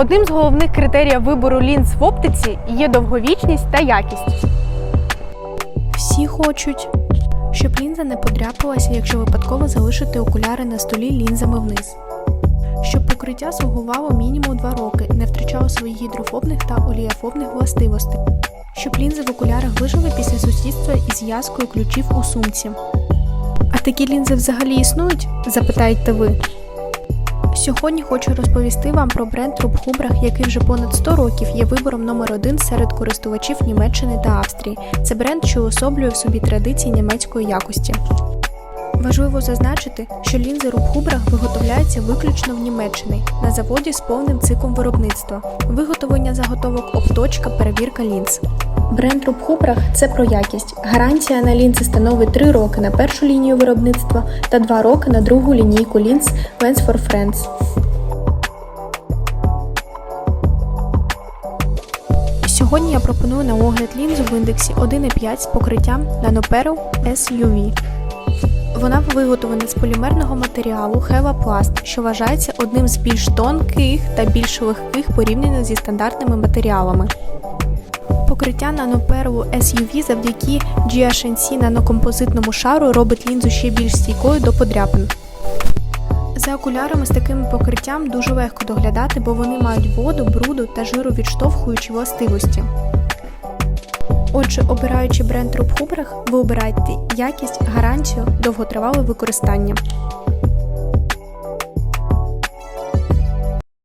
Одним з головних критеріїв вибору лінз в оптиці є довговічність та якість. Всі хочуть, щоб лінза не подряпалася, якщо випадково залишити окуляри на столі лінзами вниз. Щоб покриття слугувало мінімум 2 роки не втрачало своїх гідрофобних та олієфобних властивостей. Щоб лінзи в окулярах вижили після сусідства із зв'язкою ключів у сумці. А такі лінзи взагалі існують? запитаєте ви. Сьогодні хочу розповісти вам про бренд Рубхубрах, який вже понад 100 років є вибором номер один серед користувачів Німеччини та Австрії. Це бренд, що особлює в собі традиції німецької якості. Важливо зазначити, що лінзи Рубхубрах виготовляються виключно в Німеччині на заводі з повним циклом виробництва, виготовлення заготовок, обточка, перевірка лінз. Бренд Рубхубрах це про якість. Гарантія на лінзи становить 3 роки на першу лінію виробництва та 2 роки на другу лінійку лінз Lens for Friends. Сьогодні я пропоную на огляд лінзу в індексі 1,5 з покриттям Nanoperl SUV. Вона виготовлена з полімерного матеріалу Heva що вважається одним з більш тонких та більш легких порівняно зі стандартними матеріалами. Покриття наноперлу SUV завдяки GHNC нанокомпозитному шару робить лінзу ще більш стійкою до подряпин. За окулярами з таким покриттям дуже легко доглядати, бо вони мають воду, бруду та жировідштовхуючі властивості. Отже, обираючи бренд Рубхубрах, ви обираєте якість, гарантію, довготривале використання.